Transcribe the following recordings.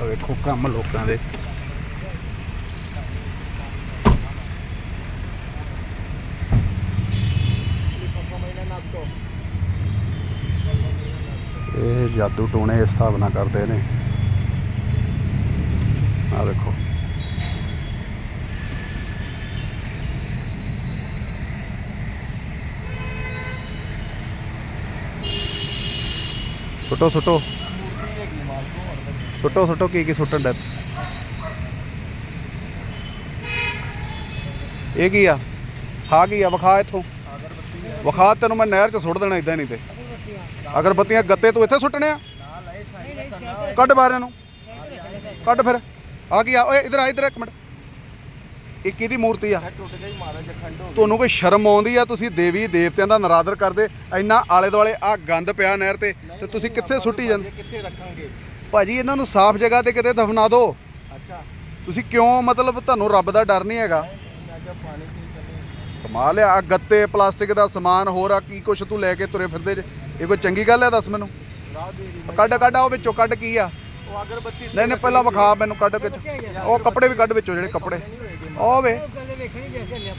ਆ ਵੇਖੋ ਕੰਮ ਲੋਕਾਂ ਦੇ। ਇਹ ਜਾਦੂ ਟੋਣੇ ਇਸ ਹਿਸਾਬ ਨਾਲ ਕਰਦੇ ਨੇ। ਆ ਵੇਖੋ। ਸੁੱਟੋ ਸੁੱਟੋ। ਸੁੱਟੋ ਸੁੱਟੋ, ਕੀ ਕੀ ਸੁੱਟਣ ਦਾ ਇਹ ਕੀ ਆ? ਹਾਂ ਕੀ ਆ? ਵਿਖਾ ਇੱਥੋਂ। ਵਿਖਾ ਤੈਨੂੰ ਮੈਂ ਨਹਿਰ 'ਚ ਸੁੱਟ ਦੇਣਾ ਇਦਾਂ ਨਹੀਂ ਤੇ। ਅਗਰਬੱਤੀਆਂ ਗੱਤੇ ਤੂੰ ਇੱਥੇ ਸੁੱਟਣੇ ਆ? ਕੱਢ ਬਾਹਰ ਨੂੰ। ਕੱਢ ਫਿਰ। ਆ ਕੀ ਆ? ਓਏ, ਇਧਰ ਆ, ਇਧਰ ਇੱਕ ਮਿੰਟ। ਇਹ ਕਿਹਦੀ ਮੂਰਤੀ ਆ? ਤੁਹਾਨੂੰ ਕੋਈ ਸ਼ਰਮ ਆਉਂਦੀ ਆ? ਤੁਸੀਂ ਦੇਵੀ ਦੇਵਤਿਆਂ ਦਾ ਨਰਾਦਰ ਕਰਦੇ, ਇੰਨਾ ਆਲੇ ਦੁਆਲੇ ਆ ਗੰਦ ਪਿਆ ਨਹਿਰ ਤੇ ਤੇ ਤੁਸੀਂ ਕਿੱਥੇ ਸੁੱਟੀ ਜਾਂਦੇ? ਕਿੱਥੇ ਰੱਖਾਂਗੇ ਭਾਜੀ ਇਹਨਾਂ ਨੂੰ ਸਾਫ਼ ਜਗ੍ਹਾ ਤੇ ਕਿਤੇ ਦਫਨਾ ਦਿਓ। ਅੱਛਾ। ਤੁਸੀਂ ਕਿਉਂ ਮਤਲਬ ਤੁਹਾਨੂੰ ਰੱਬ ਦਾ ਡਰ ਨਹੀਂ ਹੈਗਾ? ਕਿਹਾ ਪਾਣੀ ਕੀ ਕਮਾਲ ਆ ਆਹ ਗੱਤੇ ਪਲਾਸਟਿਕ ਦਾ ਸਮਾਨ ਹੋਰ ਆ ਕੀ ਕੁਛ ਤੂੰ ਲੈ ਕੇ ਤੁਰੇ ਫਿਰਦੇ ਜੇ? ਇਹ ਕੋਈ ਚੰਗੀ ਗੱਲ ਹੈ ਦੱਸ ਮੈਨੂੰ? ਰਾਹ ਦੇ ਰਹੀ ਕੱਢ ਕੱਢ ਆ ਉਹ ਵਿੱਚੋਂ ਕੱਢ ਕੀ ਆ? ਉਹ ਅਗਰਬੱਤੀ ਨਹੀਂ ਨਹੀਂ ਪਹਿਲਾਂ ਵਿਖਾ ਮੈਨੂੰ ਕੱਢ ਵਿੱਚ ਉਹ ਕੱਪੜੇ ਵੀ ਕੱਢ ਵਿੱਚੋਂ ਜਿਹੜੇ ਕੱਪੜੇ। ਉਹ ਵੇ।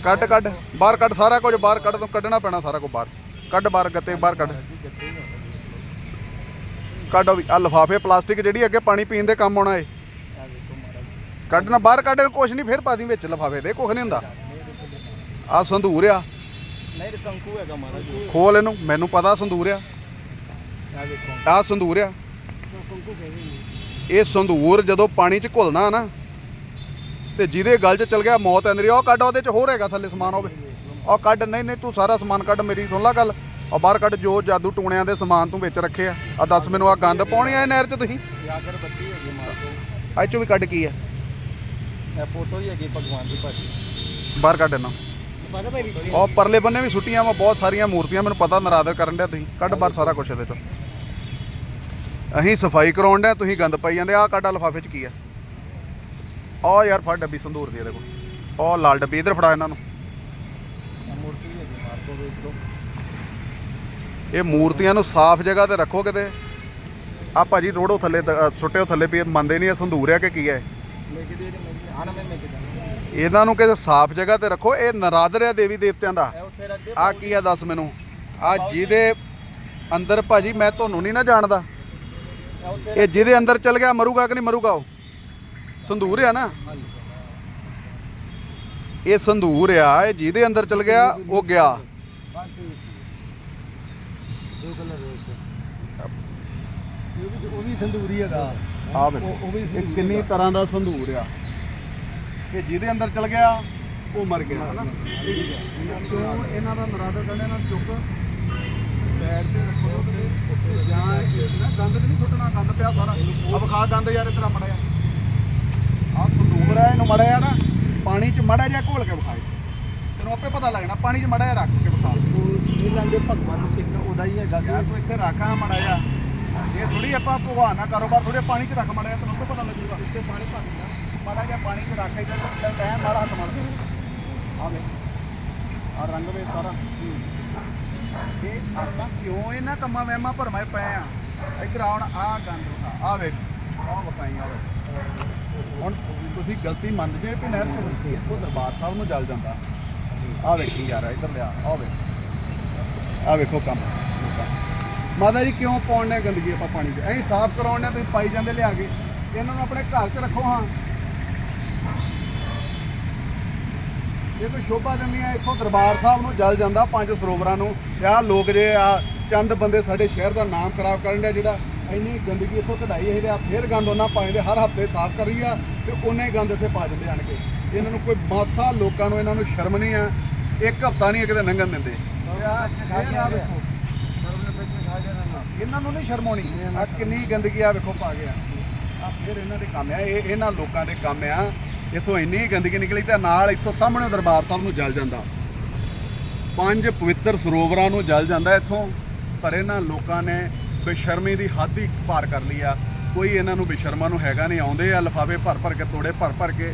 ਕੱਢ ਕੱਢ ਬਾਹਰ ਕੱਢ ਸਾਰਾ ਕੁਝ ਬਾਹਰ ਕੱਢ ਤੂੰ ਕੱਢਣਾ ਪੈਣਾ ਸਾਰਾ ਕੁਝ ਬਾਹਰ। ਕੱਢ ਬਾਹਰ ਗੱਤੇ ਬਾਹਰ ਕੱਢ। ਕੱਢ ਵੀ ਆ ਲਫਾਫੇ ਪਲਾਸਟਿਕ ਜਿਹੜੀ ਅੱਗੇ ਪਾਣੀ ਪੀਣ ਦੇ ਕੰਮ ਆਉਣਾ ਏ। ਕੱਢਣਾ ਬਾਹਰ ਕੱਢ ਕੁਛ ਨਹੀਂ ਫਿਰ ਪਾ ਦੀ ਵਿੱਚ ਲਫਾਫੇ ਦੇ ਕੁਛ ਨਹੀਂ ਹੁੰਦਾ। ਆ ਸੰਧੂਰ ਆ। ਨਹੀਂ ਤੇ ਕੰਕੂ ਹੈਗਾ ਮਹਾਰਾਜ ਖੋਲ ਇਹਨੂੰ ਮੈਨੂੰ ਪਤਾ ਸੰਧੂਰ ਆ। ਆ ਸੰਧੂਰ ਆ। ਇਹ ਸੰਧੂਰ ਜਦੋਂ ਪਾਣੀ 'ਚ ਘੁਲਣਾ ਨਾ ਤੇ ਜਿਹਦੇ ਗਲ 'ਚ ਚਲ ਗਿਆ ਮੌਤ ਆ। ਉਹ ਕੱਢ ਉਹਦੇ 'ਚ ਹੋਰ ਹੈਗਾ ਥੱਲੇ ਸਮਾਨ ਹੋਵੇ ਉਹ ਕੱਢ ਨਹੀਂ ਨਹੀਂ ਤੂੰ ਸਾਰਾ ਸਮਾਨ ਕੱਢ ਮੇਰੀ ਸੁਣ ਲੈ ਗੱਲ। ਆ ਬਾਹਰ ਕੱਢ ਜੋ ਜਾਦੂ ਟੂਣਿਆਂ ਦੇ ਸਮਾਨ ਤੂੰ ਵਿੱਚ ਰੱਖੇ ਆ। ਆ ਦੱਸ ਮੈਨੂੰ ਆ ਗੰਦ ਪਾਉਣੀ ਆ ਇਹ ਨਹਿਰ 'ਚ ਤੁਸੀਂ? ਇਹ ਅਗਰਬੱਤੀ ਹੈਗੀ ਮਹਾਰਾਜ ਆ ਚੋਂ ਵੀ ਕੱਢ ਕੀ ਆ? ਇਹ ਫੋਟੋ ਹੀ ਹੈਗੀ ਭਗਵਾਨ ਦੀ ਭਾਜੀ। ਬਾਹਰ ਕੱਢ ਇਹਨਾਂ। ਉਹ ਪਰਲੇ ਬੰਨੇ ਵੀ ਸੁੱਟੀਆਂ ਵਾ ਬਹੁਤ ਸਾਰੀਆਂ ਮੂਰਤੀਆਂ ਮੈਨੂੰ ਪਤਾ ਨਰਾਦਰ ਕਰਨ ਡਿਆ ਤੁਸੀਂ। ਕੱਢ ਬਾਹਰ ਸਾਰਾ ਕੁਝ ਇਹਦੇ 'ਚੋਂ। ਅਸੀਂ ਸਫ਼ਾਈ ਕਰਾਉਣ ਡਿਆ ਤੁਸੀਂ ਗੰਦ ਪਾਈ ਜਾਂਦੇ ਆ ਕੱਢ ਆ ਲਿਫਾਫੇ 'ਚ ਕੀ ਆ? ਆ ਯਾਰ ਫੜ ਡੱਬੀ ਸੰਦੂਰ ਦੀ ਇਹਦੇ ਕੋਲ। ਉਹ ਲਾਲ ਡੱਬੀ ਇਧਰ ਫੜਾ ਇਹਨਾਂ ਨੂੰ। ਇਹ ਮੂਰਤੀ ਹੈਗੀ ਮਾਰਕੋ ਵੇਖ ਲਓ। ਇਹ ਮੂਰਤੀਆਂ ਨੂੰ ਸਾਫ਼ ਜਗ੍ਹਾ ਤੇ ਰੱਖੋ ਕਿਤੇ। ਆ ਭਾਜੀ ਰੋੜੋ ਥੱਲੇ ਦ- ਸੁੱਟਿਓ ਥੱਲੇ ਵੀ ਮੰਨਦੇ ਨਹੀਂ ਇਹ ਸੰਦੂਰ ਆ ਕਿ ਕੀ ਹੈ ਇਹਨਾਂ ਨੂੰ ਕਿਤੇ ਸਾਫ਼ ਜਗ੍ਹਾ ਤੇ ਰੱਖੋ, ਇਹ ਨਰਾਦਰ ਆ ਦੇਵੀ ਦੇਵਤਿਆਂ ਦਾ। ਇਹ ਆ ਕੀ ਆ ਦੱਸ ਮੈਨੂੰ? ਆ ਜਿਹਦੇ ਅੰਦਰ ਭਾਜੀ ਮੈਂ ਤੁਹਾਨੂੰ ਨਹੀਂ ਨਾ ਜਾਣਦਾ। ਇਹ ਜਿਹਦੇ ਅੰਦਰ ਚਲ ਗਿਆ, ਮਰੂਗਾ ਕਿ ਨਹੀਂ ਮਰੂਗਾ ਉਹ? ਸੰਧੂਰ ਆ ਨਾ? ਇਹ ਸੰਧੂਰ ਆ, ਇਹ ਜਿਹਦੇ ਅੰਦਰ ਚਲ ਗਿਆ, ਉਹ ਗਿਆ ਦੋ ਕਲਰ ਸੰਦੂਰੀ ਹੈਗਾ। ਆ ਉਹ- ਉਹ ਵੀ ਇਹ ਕਿੰਨੀ ਤਰ੍ਹਾਂ ਦਾ ਸੰਧੂਰ ਆ। ਕਿ ਜਿਹਦੇ ਅੰਦਰ ਚਲ ਗਿਆ ਉਹ ਮਰ ਗਿਆ। ਹਨਾ ਕਿਉਂ ਇਹਨਾਂ ਦਾ ਨਰਾਦਰ ਕਰਨੇ ਨਾਲ ਚੁੱਕ ਪੈਰ ਤੇ ਰੱਖੋ ਤੇ ਜਾਂ ਨਾ ਗੰਦ ਨਹੀਂ ਸੁੱਟਣਾ ਗੰਦ ਪਿਆ ਸਾਰਾ। ਅਬ ਖਾ ਗੰਦ ਯਾਰ ਇਤਰਾ ਮੜਿਆ। ਆ ਸੰਧੂਰ ਆ ਇਹਨੂੰ ਮੜਿਆ ਨਾ ਪਾਣੀ 'ਚ ਮੜਾ ਜਿਹਾ ਘੋਲ ਕੇ ਵਿਖਾਏ। ਤੈਨੂੰ ਆਪੇ ਪਤਾ ਲੱਗਣਾ ਪਾਣੀ 'ਚ ਮੜਾ ਜਿਹਾ ਰੱਖ ਕੇ ਵਿਖਾ। ਉਹ ਇਹ ਲੰਗੇ ਭਗਵਾਨ ਨੂੰ ਚਿੰਨ ਉਹਦਾ ਹੀ ਹੈਗਾ। ਯਾਰ ਤੂੰ ਇੱਥੇ ਰੱਖਾ ਮੜਾ ਜਿਹਾ ਇਹ ਥੋੜੀ ਆਪਾਂ ਭਗਵਾਨ ਨਾਲ ਕਾਰੋਬਾਰ ਥੋੜੇ ਪਾਣੀ 'ਚ ਰੱਖ ਮੜਾ ਜਿਹਾ ਤੈਨੂੰ ਆਪੇ ਪਤਾ ਲੱਗੂਗਾ? ਇੱਥੇ ਪਾਣੀ ਭਰ ਗਿਆ ਮੜਾ ਜਿਹਾ ਪਾਣੀ 'ਚ ਰੱਖ ਇੱਧਰ ਟਾਈਮ ਮਾੜਾ ਹੱਥ ਮਾਰ ਆ ਵੇ ਆ ਰੰਗ ਵੇ ਸਾਰਾ। ਇਹ ਆਪਾਂ ਕਿਉਂ ਇਹਨਾਂ ਕੰਮਾਂ ਵਹਿਮਾਂ ਭਰਮਾਏ ਪਏ ਆ? ਇੱਧਰ ਆਉਣ ਆ ਗੰਦ ਆ ਵੇ ਆ ਵਿਖਾਈ ਆ ਵੇ ਹੁਣ ਤੁਸੀਂ ਗਲਤੀ ਮੰਨਦੇ ਜੇ ਕਿ ਨਹਿਰ ਚ ਇੱਥੋਂ ਦਰਬਾਰ ਸਾਹਿਬ ਨੂੰ ਜਲ ਜਾਂਦਾ। ਆ ਵੇਖੀ ਯਾਰ ਇੱਧਰ ਲਿਆ ਆ ਵੇ ਆ ਵੇਖੋ ਕੰਮ। ਮਾਤਾ ਜੀ ਕਿਉਂ ਪਾਉਣੇ ਗੰਦਗੀ ਆਪਾਂ ਪਾਣੀ 'ਚ ਐਂ ਸਾਫ਼ ਕਰਾਉਣੇ ਤੁਸੀਂ ਪਾਈ ਜਾਂਦੇ ਲਿਆ ਕੇ। ਇਹਨਾਂ ਨੂੰ ਆਪਣੇ ਘਰ 'ਚ ਰੱਖੋ ਹਾਂ। ਇਹ ਕੋਈ ਸ਼ੋਭਾ ਦਿੰਦੀ ਆ ਇੱਥੋਂ ਦਰਬਾਰ ਸਾਹਿਬ ਨੂੰ ਜਲ ਜਾਂਦਾ ਪੰਜ ਸਰੋਵਰਾਂ ਨੂੰ। ਆਹ ਲੋਕ ਜੇ ਆ ਚੰਦ ਬੰਦੇ ਸਾਡੇ ਸ਼ਹਿਰ ਦਾ ਨਾਮ ਖਰਾਬ ਕਰਨ ਦੇ ਜਿਹੜਾ ਇੰਨੀ ਗੰਦਗੀ ਇੱਥੋਂ ਕਢਾਈ ਇਹ ਆ ਫੇਰ ਗੰਦ ਉਹਨਾਂ ਪਾਉਂਦੇ ਹਰ ਹਫ਼ਤੇ ਸਾਫ਼ ਕਰੀ ਆ ਤੇ ਉਹਨੇ ਗੰਦ ਇੱਥੇ ਪਾ ਦਿੰਦੇ ਆਣ ਕੇ। ਇਹਨਾਂ ਨੂੰ ਕੋਈ ਮਾਸਾ ਲੋਕਾਂ ਨੂੰ ਇਹਨਾਂ ਨੂੰ ਸ਼ਰਮ ਨਹੀਂ ਆ ਇੱਕ ਹਫਤਾ ਨਹੀਂ ਕਿਤੇ ਲੰਘਣ ਦਿੰਦੇ। ਵੇਖੋ। ਇਹਨਾਂ ਨੂੰ ਨਹੀਂ ਸ਼ਰਮ ਆਉਣੀ। ਆ ਕਿੰਨੀ ਗੰਦਗੀ ਆ ਵੇਖੋ ਪਾ ਗਿਆ ਆ। ਫਿਰ ਇਹਨਾਂ ਦੇ ਕੰਮ ਆ। ਇਹ ਇਹਨਾਂ ਲੋਕਾਂ ਦੇ ਕੰਮ ਆ। ਇੱਥੋਂ ਇੰਨੀ ਗੰਦਗੀ ਨਿਕਲੀ ਤੇ ਨਾਲ ਇੱਥੋਂ ਸਾਹਮਣੇ ਦਰਬਾਰ ਸਾਹਿਬ ਨੂੰ ਜਲ ਜਾਂਦਾ। ਪੰਜ ਪਵਿੱਤਰ ਸਰੋਵਰਾਂ ਨੂੰ ਜਲ ਜਾਂਦਾ ਇੱਥੋਂ। ਪਰ ਇਹਨਾਂ ਲੋਕਾਂ ਨੇ ਬੇਸ਼ਰਮੀ ਦੀ ਹੱਦ ਹੀ ਪਾਰ ਕਰ ਲਈ ਆ। ਕੋਈ ਇਹਨਾਂ ਨੂੰ ਬੇਸ਼ਰਮਾ ਨੂੰ ਹੈਗਾ ਨਹੀਂ। ਆਉਂਦੇ ਆ ਲਫਾਫੇ ਭਰ ਭਰ ਕੇ, ਤੋੜੇ ਭਰ ਭਰ ਕੇ।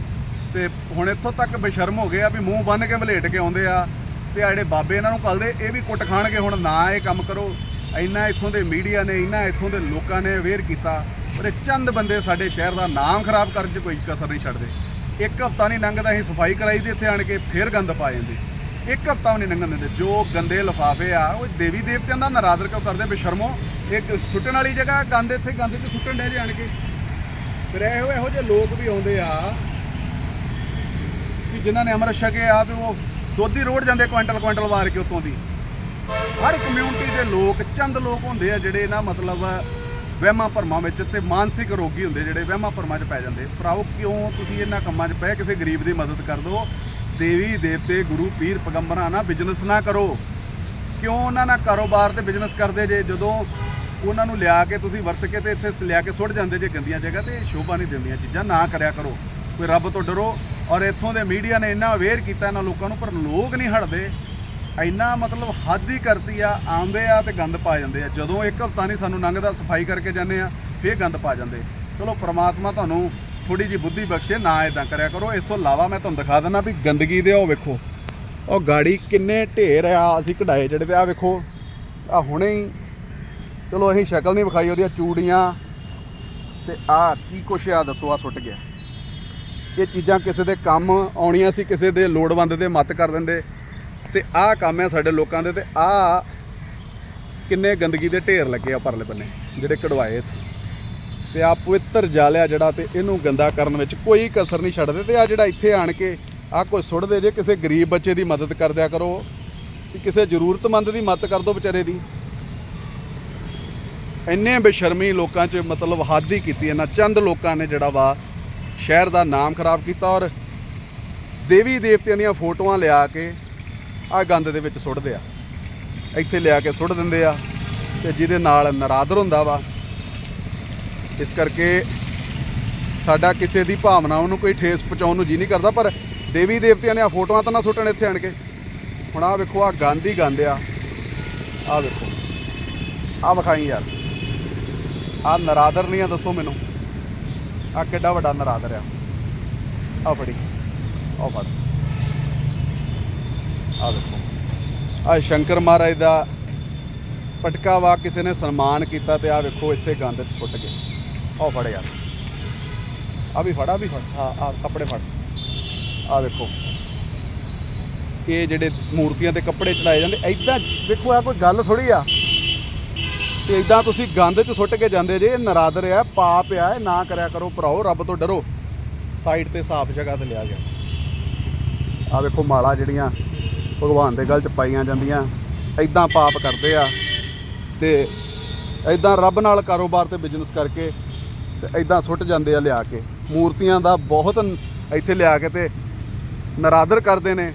ਤੇ ਹੁਣ ਇੱਥੋਂ ਤੱਕ ਬੇਸ਼ਰਮ ਹੋ ਗਏ ਆ ਵੀ ਮੂੰਹ ਬੰਨ ਕੇ ਵਲੇਟ ਕੇ ਆਉਂਦੇ ਆ। ਤੇ ਆ ਜਿਹੜੇ ਬਾਬੇ ਇਹਨਾਂ ਨੂੰ ਕੱਲਦੇ ਇਹ ਵੀ ਕੁੱਟ ਖਾਣਗੇ। ਹੁਣ ਨਾ ਇਹ ਕੰਮ ਕਰੋ। ਇੰਨਾ ਇੱਥੋਂ ਦੇ ਮੀਡੀਆ ਨੇ, ਇੰਨਾ ਇੱਥੋਂ ਦੇ ਲੋਕਾਂ ਨੇ ਅਵੇਅਰ ਕੀਤਾ ਪਰ ਇਹ ਚੰਦ ਬੰਦੇ ਸਾਡੇ ਸ਼ਹਿਰ ਦਾ ਨਾਮ ਖਰਾਬ ਕਰਨ 'ਚ ਕੋਈ ਕਸਰ ਨਹੀਂ ਛੱਡਦੇ। ਇੱਕ ਹਫਤਾ ਨਹੀਂ ਲੰਘਦਾ, ਅਸੀਂ ਸਫ਼ਾਈ ਕਰਾਈ ਦੀ ਇੱਥੇ ਆਣ ਕੇ, ਫੇਰ ਗੰਦ ਪਾ ਜਾਂਦੇ। ਇੱਕ ਹਫਤਾ ਵੀ ਨਹੀਂ ਲੰਘਣ ਦਿੰਦੇ, ਜੋ ਗੰਦੇ ਲਿਫਾਫੇ ਆ, ਉਹ ਦੇਵੀ ਦੇਵਤਿਆਂ ਦਾ ਨਰਾਦਰ ਕਿਉਂ ਕਰਦੇ ਬੇਸ਼ਰਮੋ ਇੱਕ ਸੁੱਟਣ ਵਾਲੀ ਜਗ੍ਹਾ, ਗੰਦ ਇੱਥੇ, ਗੰਦ 'ਚ ਸੁੱਟਣ ਡੇ ਜੇ ਕੇ। ਫਿਰ ਇਹੋ ਇਹੋ ਜਿਹੇ ਲੋਕ ਵੀ ਆਉਂਦੇ ਆ ਕਿ ਜਿਨ੍ਹਾਂ ਨੇ ਅੰਮ੍ਰਿਤ ਛਕੇ ਆ ਤੇ ਉਹ ਦੋਧੀ ਰੋਡ ਜਾਂਦੇ ਕੁਇੰਟਲ ਕੁਇੰਟਲ ਵਾਰ ਕੇ ਉਤੋਂ ਦੀ। ਹਰ ਕਮਿਊਨਿਟੀ ਦੇ ਲੋਕ ਚੰਦ ਲੋਕ ਹੁੰਦੇ ਆ ਜਿਹੜੇ ਨਾ ਮਤਲਬ ਵਹਿਮਾਂ ਭਰਮਾਂ ਵਿੱਚ ਤੇ ਮਾਨਸਿਕ ਰੋਗੀ ਹੁੰਦੇ ਜਿਹੜੇ ਵਹਿਮਾਂ ਭਰਮਾਂ 'ਚ ਪੈ ਜਾਂਦੇ। ਭਰਾਓ ਕਿਉਂ ਤੁਸੀਂ ਇਹਨਾਂ ਕੰਮਾਂ 'ਚ ਪਏ ਕਿਸੇ ਗਰੀਬ ਦੀ ਮਦਦ ਕਰ ਦਿਓ? ਦੇਵੀ, ਦੇਵਤੇ, ਗੁਰੂ, ਪੀਰ, ਪੈਗੰਬਰਾਂ ਨਾਲ ਬਿਜ਼ਨਸ ਨਾ ਕਰੋ। ਕਿਉਂ ਉਹਨਾਂ ਨਾਲ ਕਾਰੋਬਾਰ ਤੇ ਬਿਜ਼ਨਸ ਕਰਦੇ ਜੇ? ਜਦੋਂ ਉਹਨਾਂ ਨੂੰ ਲਿਆ ਕੇ ਤੁਸੀਂ ਵਰਤ ਕੇ ਤੇ ਇੱਥੇ ਲਿਆ ਕੇ ਸੁੱਟ ਜਾਂਦੇ ਜੇ ਗੰਦੀਆਂ ਜਗ੍ਹਾ ਤੇ, ਸ਼ੋਭਾ ਨਹੀਂ ਦਿੰਦੀਆਂ ਚੀਜ਼ਾਂ, ਨਾ ਕਰਿਆ ਕਰੋ। ਕੋਈ ਰੱਬ ਤੋਂ ਡਰੋ। ਔਰ ਇੱਥੋਂ ਦੇ ਮੀਡੀਆ ਨੇ ਇੰਨਾ ਅਵੇਅਰ ਕੀਤਾ ਇਹਨਾਂ ਲੋਕਾਂ ਨੂੰ, ਪਰ ਲੋਕ ਨਹੀਂ ਹਟਦੇ। ਇੰਨਾ ਮਤਲਬ ਹੱਦ ਹੀ ਕਰਤੀ ਆ, ਆਉਂਦੇ ਆ ਤੇ ਗੰਦ ਪਾ ਜਾਂਦੇ ਆ। ਜਦੋਂ ਇੱਕ ਹਫਤਾ ਨਹੀਂ ਸਾਨੂੰ ਲੰਘਦਾ, ਸਫ਼ਾਈ ਕਰਕੇ ਜਾਂਦੇ ਆ, ਫੇਰ ਗੰਦ ਪਾ ਜਾਂਦੇ। ਚਲੋ ਪ੍ਰਮਾਤਮਾ ਤੁਹਾਨੂੰ ਥੋੜੀ ਜੀ ਬੁੱਧੀ ਬਖਸ਼ੇ, ਨਾ ਇਦਾਂ ਕਰਿਆ ਕਰੋ। ਇਸ ਤੋਂ ਇਲਾਵਾ ਮੈਂ ਤੁਹਾਨੂੰ ਦਿਖਾ ਦਿੰਦਾ ਵੀ ਗੰਦਗੀ ਦੇ, ਉਹ ਵੇਖੋ। ਉਹ ਗਾੜੀ ਕਿੰਨੇ ਢੇਰ ਆ, ਅਸੀਂ ਕਢਾਏ ਜਿਹੜੇ ਤੇ ਆ ਵੇਖੋ। ਆ ਹੁਣੇ ਹੀ, ਚਲੋ ਅਸੀਂ ਸ਼ਕਲ ਨਹੀਂ ਵਿਖਾਈ ਉਹਦੀਆਂ ਚੂੜੀਆਂ। ਤੇ ਆ ਕੀ ਕੁਛ ਆ, ਦੱਸੋ, ਆ ਸੁੱਟ ਗਿਆ। ਇਹ ਚੀਜ਼ਾਂ ਕਿਸੇ ਦੇ ਕੰਮ ਆਉਣੀਆਂ ਸੀ, ਕਿਸੇ ਦੇ ਲੋੜਵੰਦ ਦੇ ਮਤ ਕਰ ਦਿੰਦੇ। ਤੇ ਆਹ ਕੰਮ ਹੈ ਸਾਡੇ ਲੋਕਾਂ ਦੇ ਤੇ ਆਹ ਕਿੰਨੇ ਗੰਦਗੀ ਦੇ ਢੇਰ ਲੱਗੇ ਆ ਪਰਲੇ ਬੰਨੇ, ਜਿਹੜੇ ਕਢਵਾਏ ਇੱਥੇ। ਤੇ ਆ ਪਵਿੱਤਰ ਜਾਲਿਆ ਜਿਹੜਾ ਤੇ ਇਹਨੂੰ ਗੰਦਾ ਕਰਨ ਵਿੱਚ ਕੋਈ ਕਸਰ ਨਹੀਂ ਛੱਡਦੇ ਤੇ ਆ ਜਿਹੜਾ ਇੱਥੇ ਆਣ ਕੇ ਆ ਕੋਈ ਸੁੱਟਦੇ ਜੇ ਕਿਸੇ ਗਰੀਬ ਬੱਚੇ ਦੀ ਮਦਦ ਕਰ ਦਿਆ ਕਰੋ, ਕਿ ਕਿਸੇ ਜ਼ਰੂਰਤਮੰਦ ਦੀ ਮਦਦ ਕਰ ਦਿਓ ਵਿਚਾਰੇ ਦੀ। ਇੰਨੇ ਬੇਸ਼ਰਮੀ ਲੋਕਾਂ 'ਚ ਮਤਲਬ ਹੱਦ ਹੀ ਕੀਤੀ ਇਹਨਾਂ ਚੰਦ ਲੋਕਾਂ ਨੇ ਜਿਹੜਾ ਵਾ ਸ਼ਹਿਰ ਦਾ ਨਾਮ ਖਰਾਬ ਕੀਤਾ ਔਰ ਦੇਵੀ ਦੇਵਤਿਆਂ ਦੀਆਂ ਫੋਟੋਆਂ ਲਿਆ ਕੇ ਆ ਗੰਦ ਦੇ ਵਿੱਚ ਸੁੱਟਦੇ ਆ। ਇੱਥੇ ਲਿਆ ਕੇ ਸੁੱਟ ਦਿੰਦੇ ਆ ਤੇ ਜਿਹਦੇ ਨਾਲ ਨਰਾਦਰ ਹੁੰਦਾ ਵਾ। ਇਸ ਕਰਕੇ ਸਾਡਾ ਕਿਸੇ ਦੀ ਭਾਵਨਾ ਨੂੰ ਕੋਈ ਠੇਸ ਪਹੁੰਚਾਉਣ ਨੂੰ ਜੀ ਨਹੀਂ ਕਰਦਾ, ਪਰ ਦੇਵੀ ਦੇਵਤਿਆਂ ਦੀਆਂ ਫੋਟੋਆਂ ਤਾਂ ਨਾ ਸੁੱਟਣ ਇੱਥੇ ਆਣ ਕੇ। ਹੁਣ ਆ ਵੇਖੋ ਆ ਗੰਦ ਹੀ ਗੰਦ ਆ। ਆ ਵੇਖੋ। ਆ ਵਿਖਾਈ ਯਾਰ। ਆ ਨਰਾਦਰ ਨਹੀਂ ਆ, ਦੱਸੋ ਮੈਨੂੰ। ਆ ਕਿੱਡਾ ਵੱਡਾ ਨਰਾਦਰ ਆ। ਆ ਫੜੀ। ਆ ਫੜ। ਆ ਦੇਖੋ। ਆ ਸ਼ੰਕਰ ਮਹਾਰਾਜ ਦਾ ਪਟਕਾ ਵਾ, ਕਿਸੇ ਨੇ ਸਨਮਾਨ ਕੀਤਾ ਤੇ ਆ ਵੇਖੋ ਇੱਥੇ ਗੰਦ ਚ ਸੁੱਟ ਗਏ। ਆਹ ਫੜ ਯਾਰ। ਆ ਵੀ ਫੜਾ ਵੀ ਫੜ। ਆ ਆ ਕੱਪੜੇ ਫੜ। ਆ ਵੇਖੋ ਇਹ ਜਿਹੜੇ ਮੂਰਤੀਆਂ ਤੇ ਕੱਪੜੇ ਚੜਾਏ ਜਾਂਦੇ ਐਦਾਂ ਵੇਖੋ ਆ ਕੋਈ ਗੱਲ ਥੋੜੀ ਆ। ਤੇ ਇਦਾਂ ਤੁਸੀਂ ਗੰਦ 'ਚ ਸੁੱਟ ਕੇ ਜਾਂਦੇ ਜੇ, ਇਹ ਨਰਾਦਰ ਆ, ਪਾਪ ਆ, ਇਹ ਨਾ ਕਰਿਆ ਕਰੋ, ਭਰਾਓ, ਰੱਬ ਤੋਂ ਡਰੋ। ਸਾਈਡ ਤੇ ਸਾਫ਼ ਜਗ੍ਹਾ ਤੇ ਲਿਆ ਗਿਆ। ਆ ਵੇਖੋ ਮਾਲਾ ਜਿਹੜੀਆਂ ਭਗਵਾਨ ਦੇ ਗਲ 'ਚ ਪਾਈਆਂ ਜਾਂਦੀਆਂ। ਇਦਾਂ ਪਾਪ ਕਰਦੇ ਆ ਤੇ ਇਦਾਂ ਰੱਬ ਨਾਲ ਕਾਰੋਬਾਰ ਤੇ ਬਿਜ਼ਨਸ ਕਰਕੇ ਤੇ ਇਦਾਂ ਸੁੱਟ ਜਾਂਦੇ ਆ ਲਿਆ ਕੇ। ਮੂਰਤੀਆਂ ਦਾ ਬਹੁਤ ਇੱਥੇ ਲਿਆ ਕੇ ਤੇ ਨਰਾਦਰ ਕਰਦੇ ਨੇ।